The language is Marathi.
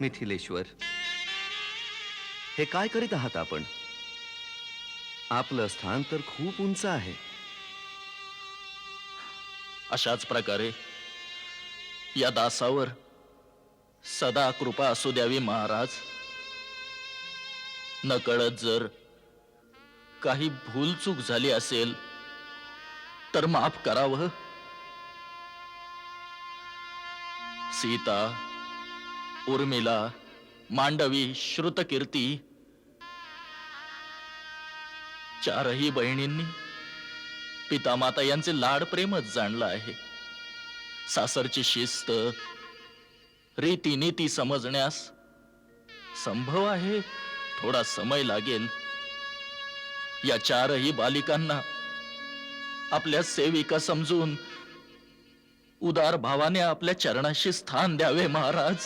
मिथिलेश्वर. हे काय करीत आहात आपण? आपलं स्थान तर खूप उंच आहे. अशाच प्रकारे या दासावर सदा कृपा असू द्यावी महाराज. नकळत जर काही भूलचूक झाली असेल तर माफ करावं. सीता उर्मिला मांडवी श्रुतकीर्ती चारही बहिणींनी पिता माता यांचे लाड प्रेमच जाणलं आहे. सासरची शिस्त रीतीनीती समजण्यास संभव आहे थोडा समय लागेल. या चारही बालिकांना आपल्या सेविका समजून उदार भावाने आपल्या चरणाशी स्थान द्यावे महाराज.